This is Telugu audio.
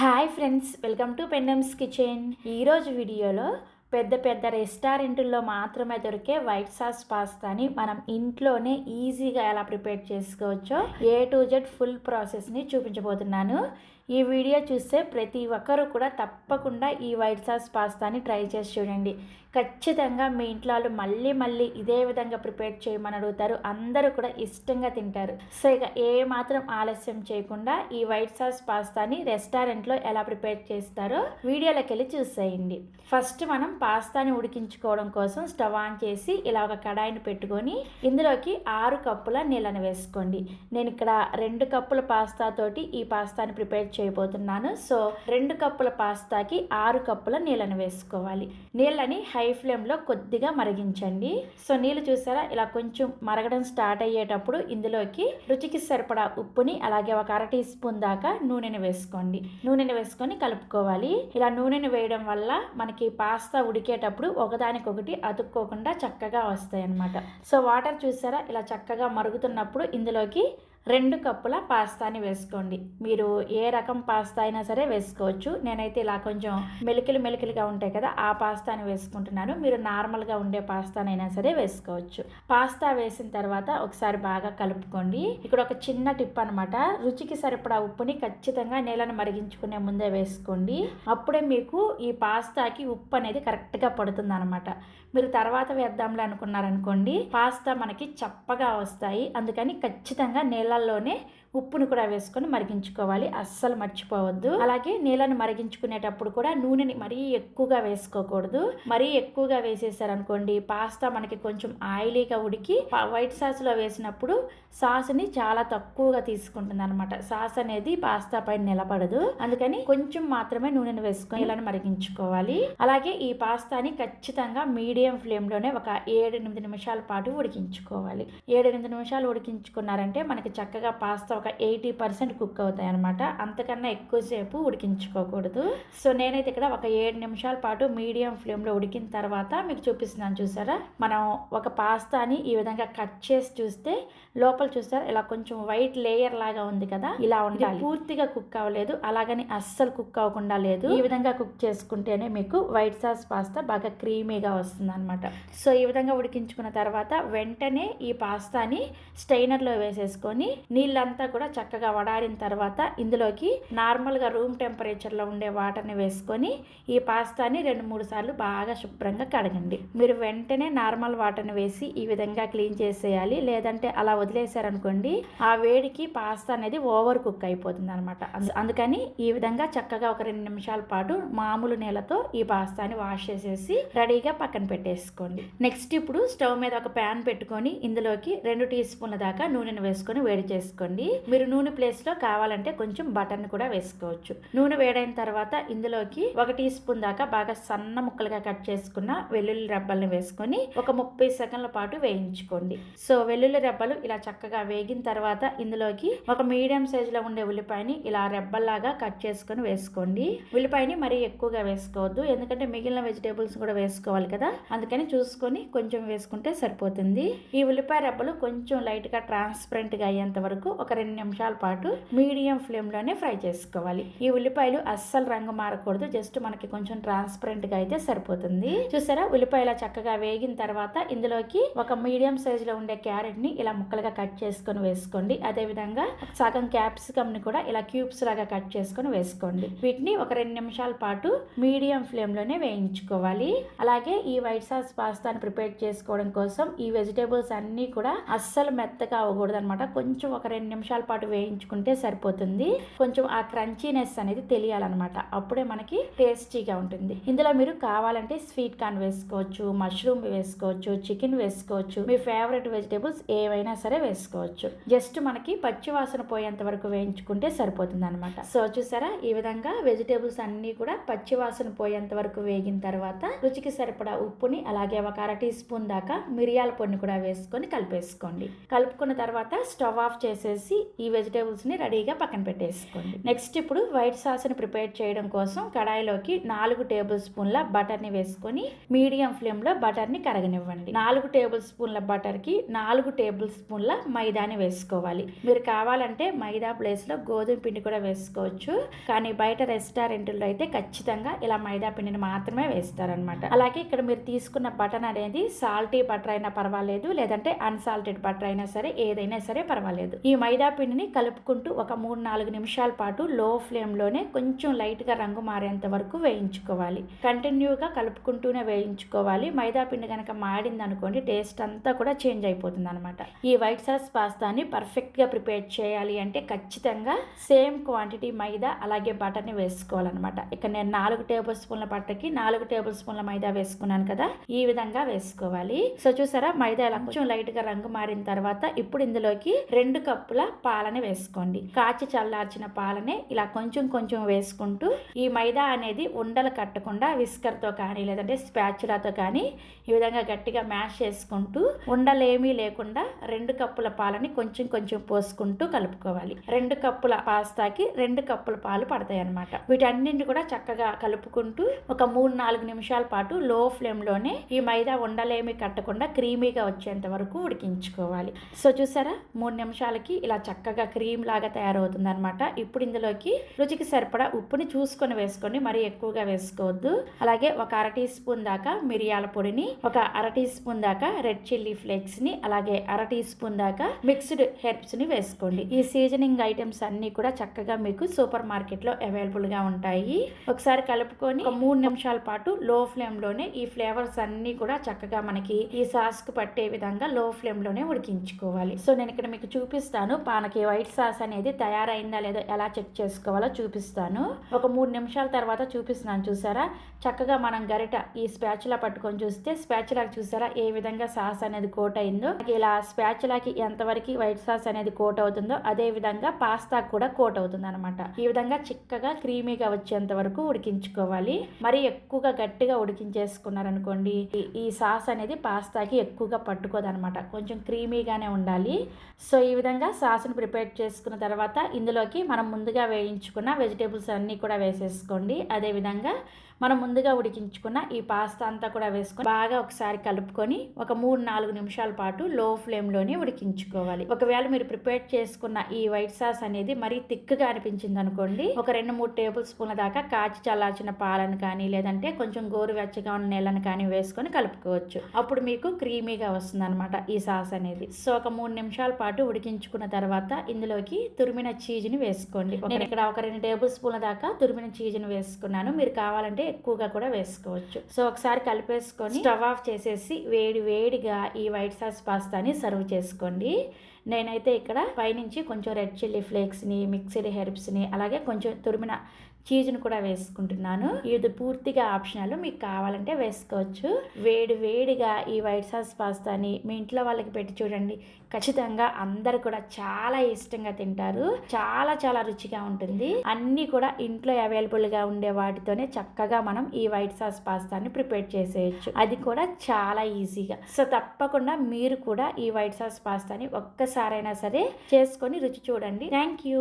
Hi friends welcome to పెండమ్స్ kitchen. ఈరోజు వీడియోలో పెద్ద పెద్ద రెస్టారెంట్లో మాత్రమే దొరికే వైట్ సాస్ పాస్తాని మనం ఇంట్లోనే ఈజీగా ఎలా ప్రిపేర్ చేసుకోవచ్చో ఏ టు జెడ్ ఫుల్ ప్రాసెస్ని చూపించబోతున్నాను. ఈ వీడియో చూస్తే ప్రతి ఒక్కరూ కూడా తప్పకుండా ఈ వైట్ సాస్ పాస్తాని ట్రై చేసి చూడండి. ఖచ్చితంగా మీ ఇంట్లో వాళ్ళు మళ్ళీ మళ్ళీ ఇదే విధంగా ప్రిపేర్ చేయమని అడుగుతారు. అందరూ కూడా ఇష్టంగా తింటారు. సో ఇక ఏ మాత్రం ఆలస్యం చేయకుండా ఈ వైట్ సాస్ పాస్తాని రెస్టారెంట్లో ఎలా ప్రిపేర్ చేస్తారో వీడియోలోకి వెళ్ళి చూసేయండి. ఫస్ట్ మనం పాస్తాని ఉడికించుకోవడం కోసం స్టవ్ ఆన్ చేసి ఇలా ఒక కడాయిని పెట్టుకొని ఇందులోకి ఆరు కప్పుల నీళ్ళని వేసుకోండి. నేను ఇక్కడ రెండు కప్పుల పాస్తా తోటి ఈ పాస్తాని ప్రిపేర్ చేయబోతున్నాను. సో రెండు కప్పుల పాస్తాకి ఆరు కప్పుల నీళ్ళని వేసుకోవాలి. నీళ్ళని హై ఫ్లేమ్లో కొద్దిగా మరిగించండి. సో నీళ్ళు చూసారా? ఇలా కొంచెం మరగడం స్టార్ట్ అయ్యేటప్పుడు ఇందులోకి రుచికి సరిపడా ఉప్పుని అలాగే ఒక అర టీ స్పూన్ దాకా నూనెని వేసుకోండి. నూనెని వేసుకొని కలుపుకోవాలి. ఇలా నూనెని వేయడం వల్ల మనకి పాస్తా ఉడికేటప్పుడు ఒకదానికొకటి అతుక్కోకుండా చక్కగా వస్తాయి అన్నమాట సో వాటర్ చూసారా? ఇలా చక్కగా మరుగుతున్నప్పుడు ఇందులోకి రెండు కప్పుల పాస్తాని వేసుకోండి. మీరు ఏ రకం పాస్తా అయినా సరే వేసుకోవచ్చు. నేనైతే ఇలా కొంచెం మెలికలు మెలికలుగా ఉంటాయి కదా ఆ పాస్తాని వేసుకుంటున్నాను. మీరు నార్మల్గా ఉండే పాస్తానైనా సరే వేసుకోవచ్చు. పాస్తా వేసిన తర్వాత ఒకసారి బాగా కలుపుకోండి. ఇక్కడ ఒక చిన్న టిప్ అనమాట రుచికి సరిపడా ఉప్పుని ఖచ్చితంగా నీళ్ళని మరిగించుకునే ముందే వేసుకోండి. అప్పుడే మీకు ఈ పాస్తాకి ఉప్పు అనేది కరెక్ట్గా పడుతుంది అనమాట మీరు తర్వాత వేద్దాంలే అనుకున్నారనుకోండి పాస్తా మనకి చప్పగా వస్తాయి. అందుకని ఖచ్చితంగా నేల నెలల్లోనే ఉప్పును కూడా వేసుకొని మరిగించుకోవాలి. అస్సలు మర్చిపోవద్దు. అలాగే నీళ్ళని మరిగించుకునేటప్పుడు కూడా నూనెని మరీ ఎక్కువగా వేసుకోకూడదు. మరీ ఎక్కువగా వేసేసారనుకోండి పాస్తా మనకి కొంచెం ఆయిలీగా ఉడికి వైట్ సాస్లో వేసినప్పుడు సాస్ని చాలా తక్కువగా తీసుకుంటుంది అనమాట సాస్ అనేది పాస్తా పైన నిలబడదు. అందుకని కొంచెం మాత్రమే నూనెను వేసుకొని ఇలా మరిగించుకోవాలి. అలాగే ఈ పాస్తాని ఖచ్చితంగా మీడియం ఫ్లేమ్లోనే ఒక ఏడెనిమిది నిమిషాల పాటు ఉడికించుకోవాలి. ఏడెనిమిది నిమిషాలు ఉడికించుకున్నారంటే మనకి చక్కగా పాస్తా ఒక ఎయిటీ పర్సెంట్ కుక్ అవుతాయి అనమాట అంతకన్నా ఎక్కువసేపు ఉడికించుకోకూడదు. సో నేనైతే ఇక్కడ ఒక ఏడు నిమిషాల పాటు మీడియం ఫ్లేమ్లో ఉడికిన తర్వాత మీకు చూపిస్తున్నాను చూసారా? మనం ఒక పాస్తాని ఈ విధంగా కట్ చేసి చూస్తే లోపల చూసారా? ఇలా కొంచెం వైట్ లేయర్ లాగా ఉంది కదా? ఇలా ఉండాలి. పూర్తిగా కుక్ అవ్వలేదు. అలాగని అస్సలు కుక్ అవ్వకుండా లేదు. ఈ విధంగా కుక్ చేసుకుంటేనే మీకు వైట్ సాస్ పాస్తా బాగా క్రీమీగా వస్తుంది అనమాట సో ఈ విధంగా ఉడికించుకున్న తర్వాత వెంటనే ఈ పాస్తాని స్టైనర్లో వేసేసుకొని నీళ్ళంతా కూడా చక్కగా వడాడిన తర్వాత ఇందులోకి నార్మల్గా రూమ్ టెంపరేచర్లో ఉండే వాటర్ని వేసుకొని ఈ పాస్తాని రెండు మూడు సార్లు బాగా శుభ్రంగా కడగండి. మీరు వెంటనే నార్మల్ వాటర్ని వేసి ఈ విధంగా క్లీన్ చేసేయాలి. లేదంటే అలా వదిలేశారనుకోండి ఆ వేడికి పాస్తా అనేది ఓవర్ కుక్ అయిపోతుంది అనమాట అందుకని ఈ విధంగా చక్కగా ఒక రెండు నిమిషాల పాటు మామూలు నీళ్ళతో ఈ పాస్తాని వాష్ చేసేసి రెడీగా పక్కన పెట్టేసుకోండి. నెక్స్ట్ ఇప్పుడు స్టవ్ మీద ఒక ప్యాన్ పెట్టుకొని ఇందులోకి రెండు టీ స్పూన్ల దాకా నూనెను వేసుకొని వేడి చేసుకోండి. మీరు నూనె ప్లేస్లో కావాలంటే కొంచెం బటర్ని కూడా వేసుకోవచ్చు. నూనె వేడైన తర్వాత ఇందులోకి ఒక టీ స్పూన్ దాకా బాగా సన్న ముక్కలుగా కట్ చేసుకున్న వెల్లుల్లి రెబ్బల్ని వేసుకొని ఒక ముప్పై సెకండ్ల పాటు వేయించుకోండి. సో వెల్లుల్లి రెబ్బలు ఇలా చక్కగా వేగిన తర్వాత ఇందులోకి ఒక మీడియం సైజ్లో ఉండే ఉల్లిపాయని ఇలా రెబ్బల్లాగా కట్ చేసుకొని వేసుకోండి. ఉల్లిపాయని మరీ ఎక్కువగా వేసుకోవద్దు. ఎందుకంటే మిగిలిన వెజిటేబుల్స్ కూడా వేసుకోవాలి కదా. అందుకని చూసుకొని కొంచెం వేసుకుంటే సరిపోతుంది. ఈ ఉల్లిపాయ రెబ్బలు కొంచెం లైట్గా ట్రాన్స్పరెంట్గా అయ్యేంత వరకు ఒక రెండు రెండు నిమిషాల పాటు మీడియం ఫ్లేమ్లోనే ఫ్రై చేసుకోవాలి. ఈ ఉల్లిపాయలు అస్సలు రంగు మారకూడదు. జస్ట్ మనకి కొంచెం ట్రాన్స్పరెంట్గా అయితే సరిపోతుంది. చూసారా? ఉల్లిపాయల చక్కగా వేగిన తర్వాత ఇందులోకి ఒక మీడియం సైజ్లో ఉండే క్యారెట్ని ఇలా ముక్కలుగా కట్ చేసుకొని వేసుకోండి. అదే విధంగా సగం క్యాప్సికమ్ని కూడా ఇలా క్యూబ్స్ లాగా కట్ చేసుకొని వేసుకోండి. వీటిని ఒక రెండు నిమిషాల పాటు మీడియం ఫ్లేమ్లోనే వేయించుకోవాలి. అలాగే ఈ వైట్ సాస్ పాస్తాని ప్రిపేర్ చేసుకోవడం కోసం ఈ వెజిటేబుల్స్ అన్ని కూడా అస్సలు మెత్తగా అవ్వకూడదు అనమాట కొంచెం ఒక రెండు నిమిషాలు పాటు వేయించుకుంటే సరిపోతుంది. కొంచెం ఆ క్రంచీనెస్ అనేది తెలియాలన్నమాట. అప్పుడే మనకి టేస్టీగా ఉంటుంది. ఇందులో మీరు కావాలంటే స్వీట్ కార్న్ వేసుకోవచ్చు మష్రూమ్ వేసుకోవచ్చు చికెన్ వేసుకోవచ్చు మీ ఫేవరెట్ వెజిటేబుల్స్ ఏవైనా సరే వేసుకోవచ్చు. జస్ట్ మనకి పచ్చి వాసన పోయేంత వరకు వేయించుకుంటే సరిపోతుంది అనమాట సో చూసారా? ఈ విధంగా వెజిటేబుల్స్ అన్నీ కూడా పచ్చి వాసన పోయేంత వరకు వేగిన తర్వాత రుచికి సరిపడా ఉప్పుని అలాగే ఒక అర టీ స్పూన్ దాకా మిరియాల పొడిని కూడా వేసుకొని కలిపేసుకోండి. కలుపుకున్న తర్వాత స్టవ్ ఆఫ్ చేసేసి ఈ వెజిటేబుల్స్ని రెడీగా పక్కన పెట్టేసుకోండి. నెక్స్ట్ ఇప్పుడు వైట్ సాస్ని ప్రిపేర్ చేయడం కోసం కడాయిలోకి నాలుగు టేబుల్ స్పూన్ల బటర్ని వేసుకొని మీడియం ఫ్లేమ్లో బటర్ని కరగనివ్వండి. నాలుగు టేబుల్ స్పూన్ల బటర్కి నాలుగు టేబుల్ స్పూన్ల మైదాని వేసుకోవాలి. మీరు కావాలంటే మైదా ప్లేస్లో గోధుమ పిండి కూడా వేసుకోవచ్చు. కానీ బయట రెస్టారెంట్లో అయితే ఖచ్చితంగా ఇలా మైదా పిండిని మాత్రమే వేస్తారనమాట అలాగే ఇక్కడ మీరు తీసుకున్న బటన్ అనేది సాల్టీ బటర్ అయినా పర్వాలేదు లేదంటే అన్సాల్టెడ్ బటర్ అయినా సరే ఏదైనా సరే పర్వాలేదు. ఈ మైదా పిండిని కలుపుకుంటూ ఒక మూడు నాలుగు నిమిషాల పాటు లో ఫ్లేమ్లోనే కొంచెం లైట్గా రంగు మారేంత వరకు వేయించుకోవాలి. కంటిన్యూగా కలుపుకుంటూనే వేయించుకోవాలి. మైదా పిండి కనుక మాడింది అనుకోండి టేస్ట్ అంతా కూడా చేంజ్ అయిపోతుంది అనమాట ఈ వైట్ సాస్ పాస్తాని పర్ఫెక్ట్గా ప్రిపేర్ చేయాలి అంటే ఖచ్చితంగా సేమ్ క్వాంటిటీ మైదా అలాగే బటర్ని వేసుకోవాలన్నమాట. ఇక్కడ నేను నాలుగు టేబుల్ స్పూన్ల బట్టకి నాలుగు టేబుల్ స్పూన్ల మైదా వేసుకున్నాను కదా ఈ విధంగా వేసుకోవాలి. సో చూసారా మైదా కొంచెం లైట్గా రంగు మారిన తర్వాత ఇప్పుడు ఇందులోకి రెండు కప్పుల పాలని వేసుకోండి. కాచి చల్లార్చిన పాలని ఇలా కొంచెం కొంచెం వేసుకుంటూ ఈ మైదా అనేది ఉండలు కట్టకుండా విస్కర్తో కానీ లేదంటే స్పాచులాతో కానీ ఈ విధంగా గట్టిగా మ్యాష్ చేసుకుంటూ ఉండలేమీ లేకుండా రెండు కప్పుల పాలని కొంచెం కొంచెం పోసుకుంటూ కలుపుకోవాలి. రెండు కప్పుల పాస్తాకి రెండు కప్పుల పాలు పడతాయి అనమాట వీటన్నింటి కూడా చక్కగా కలుపుకుంటూ ఒక మూడు నాలుగు నిమిషాల పాటు లో ఫ్లేమ్లోనే ఈ మైదా ఉండలేమి కట్టకుండా క్రీమీగా వచ్చేంత వరకు ఉడికించుకోవాలి. సో చూసారా? మూడు నిమిషాలకి ఇలా చక్కగా క్రీమ్ లాగా తయారవుతుంది అనమాట ఇప్పుడు ఇందులోకి రుచికి సరిపడా ఉప్పుని చూసుకొని వేసుకోండి మరీ ఎక్కువగా వేసుకోవద్దు. అలాగే ఒక అర టీ స్పూన్ దాకా మిరియాల పొడిని ఒక అర టీ స్పూన్ దాకా రెడ్ చిల్లీ ఫ్లేక్స్ని అలాగే అర టీ స్పూన్ దాకా మిక్స్డ్ హెర్బ్స్ని వేసుకోండి. ఈ సీజనింగ్ ఐటమ్స్ అన్ని కూడా చక్కగా మీకు సూపర్ మార్కెట్లో అవైలబుల్గా ఉంటాయి. ఒకసారి కలుపుకొని ఒక మూడు నిమిషాల పాటు లో ఫ్లేమ్లోనే ఈ ఫ్లేవర్స్ అన్ని కూడా చక్కగా మనకి ఈ సాస్కు పట్టే విధంగా లో ఫ్లేమ్లోనే ఉడికించుకోవాలి. సో నేను ఇక్కడ మీకు చూపిస్తాను. మనకి వైట్ సాస్ అనేది తయారైందా లేదో ఎలా చెక్ చేసుకోవాలో చూపిస్తాను. ఒక మూడు నిమిషాల తర్వాత చూపిస్తున్నాను చూసారా? చక్కగా మనం గరిట ఈ స్పాచులా పట్టుకొని చూస్తే స్పాచులాకి చూసారా ఏ విధంగా సాస్ అనేది కోట్ అయిందో? ఇలా స్పాచులాకి ఎంతవరకు వైట్ సాస్ అనేది కోట్ అవుతుందో అదే విధంగా పాస్తా కూడా కోట్ అవుతుంది అనమాట ఈ విధంగా చిక్కగా క్రీమీగా వచ్చేంత వరకు ఉడికించుకోవాలి. మరి ఎక్కువగా గట్టిగా ఉడికించేసుకున్నారనుకోండి ఈ- ఈ సాస్ అనేది పాస్తాకి ఎక్కువగా పట్టుకోదనమాట కొంచెం క్రీమీగానే ఉండాలి. సో ఈ విధంగా సాస్ సాస్ని ప్రిపేర్ చేసుకున్న తర్వాత ఇందులోకి మనం ముందుగా వేయించుకున్న వెజిటేబుల్స్ అన్నీ కూడా వేసేసుకోండి. అదే విధంగా మనం ముందుగా ఉడికించుకున్న ఈ పాస్తా అంతా కూడా వేసుకొని బాగా ఒకసారి కలుపుకొని ఒక మూడు నాలుగు నిమిషాల పాటు లో ఫ్లేమ్లోనే ఉడికించుకోవాలి. ఒకవేళ మీరు ప్రిపేర్ చేసుకున్న ఈ వైట్ సాస్ అనేది మరీ థిక్గా అనిపించింది అనుకోండి ఒక రెండు మూడు టేబుల్ స్పూన్ల దాకా కాచి చల్లార్చిన పాలను కానీ లేదంటే కొంచెం గోరువెచ్చగా ఉన్న నీళ్ళని కానీ వేసుకొని కలుపుకోవచ్చు. అప్పుడు మీకు క్రీమీగా వస్తుంది అనమాట ఈ సాస్ అనేది. సో ఒక మూడు నిమిషాల పాటు ఉడికించుకున్న తర్వాత ఇందులోకి తురిమిన చీజ్ని వేసుకోండి. నేను ఇక్కడ ఒక రెండు టేబుల్ స్పూన్ల దాకా తురిమిన చీజ్ని వేసుకున్నాను. మీరు కావాలంటే ఎక్కువగా కూడా వేసుకోవచ్చు. సో ఒకసారి కలిపేసుకొని స్టవ్ ఆఫ్ చేసేసి వేడి వేడిగా ఈ వైట్ సాస్ పాస్తాని సర్వ్ చేసుకోండి. నేనైతే ఇక్కడ పైనుంచి కొంచెం రెడ్ చిల్లీ ఫ్లేక్స్ని మిక్స్డ్ హెర్బ్స్ని అలాగే కొంచెం తురిమిన చీజ్ను కూడా వేసుకుంటున్నాను. ఇది పూర్తిగా ఆప్షనల్. మీకు కావాలంటే వేసుకోవచ్చు. వేడి వేడిగా ఈ వైట్ సాస్ పాస్తాని మీ ఇంట్లో వాళ్ళకి పెట్టి చూడండి. ఖచ్చితంగా అందరు కూడా చాలా ఇష్టంగా తింటారు. చాలా చాలా రుచిగా ఉంటుంది. అన్నీ కూడా ఇంట్లో అవైలబుల్గా ఉండే వాటితోనే చక్కగా మనం ఈ వైట్ సాస్ పాస్తాని ప్రిపేర్ చేసేయచ్చు. అది కూడా చాలా ఈజీగా. సో తప్పకుండా మీరు కూడా ఈ వైట్ సాస్ పాస్తాని ఒక్కసారైనా సరే చేసుకొని రుచి చూడండి. Thank you.